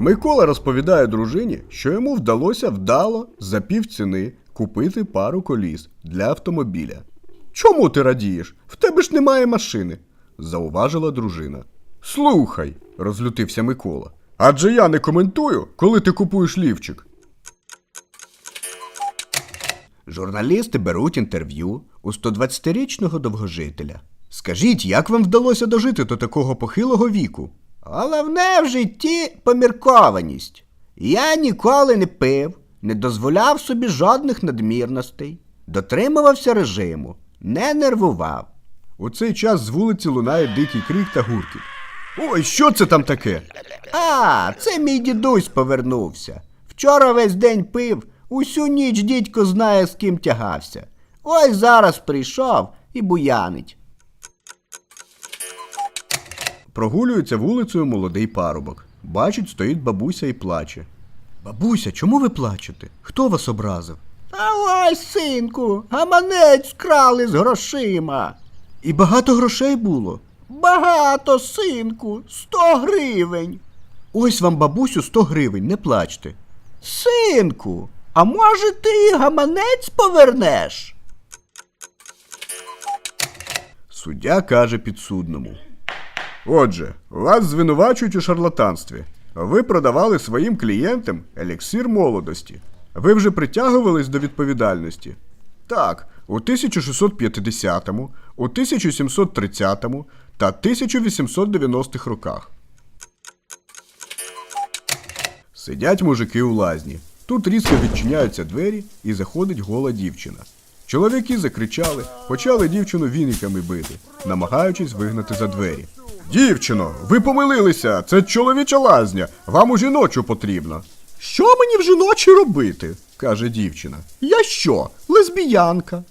Микола розповідає дружині, що йому вдалося вдало за півціни купити пару коліс для автомобіля. Чому ти радієш? В тебе ж немає машини, зауважила дружина. Слухай, розлютився Микола. Адже я не коментую, коли ти купуєш лівчик. Журналісти беруть інтерв'ю у 120-річного довгожителя. Скажіть, як вам вдалося дожити до такого похилого віку? Головне в житті поміркованість. Я ніколи не пив, не дозволяв собі жодних надмірностей, дотримувався режиму, не нервував. У цей час з вулиці лунає дикий крик та гуркіт. Ой, що це там таке? А, це мій дідусь повернувся. Вчора весь день пив, усю ніч дідько знає, з ким тягався. Ось зараз прийшов і буянить. Прогулюється вулицею молодий парубок. Бачить, стоїть бабуся і плаче. Бабуся, чому ви плачете? Хто вас образив? А ось, синку, гаманець вкрали з грошима. І багато грошей було. Багато, синку, сто гривень. Ось вам, бабусю, сто гривень, не плачте. Синку, а може ти і гаманець повернеш? Суддя каже підсудному. Отже, вас звинувачують у шарлатанстві. Ви продавали своїм клієнтам еліксир молодості. Ви вже притягувались до відповідальності. Так, у 1650, у 1730 та 1890-х роках. Сидять мужики у лазні. Тут різко відчиняються двері і заходить гола дівчина. Чоловіки закричали, почали дівчину віниками бити, намагаючись вигнати за двері. Дівчино, ви помилилися, це чоловіча лазня, вам у жіночу потрібно. Що мені в жіночі робити? каже дівчина. Я що, лесбіянка?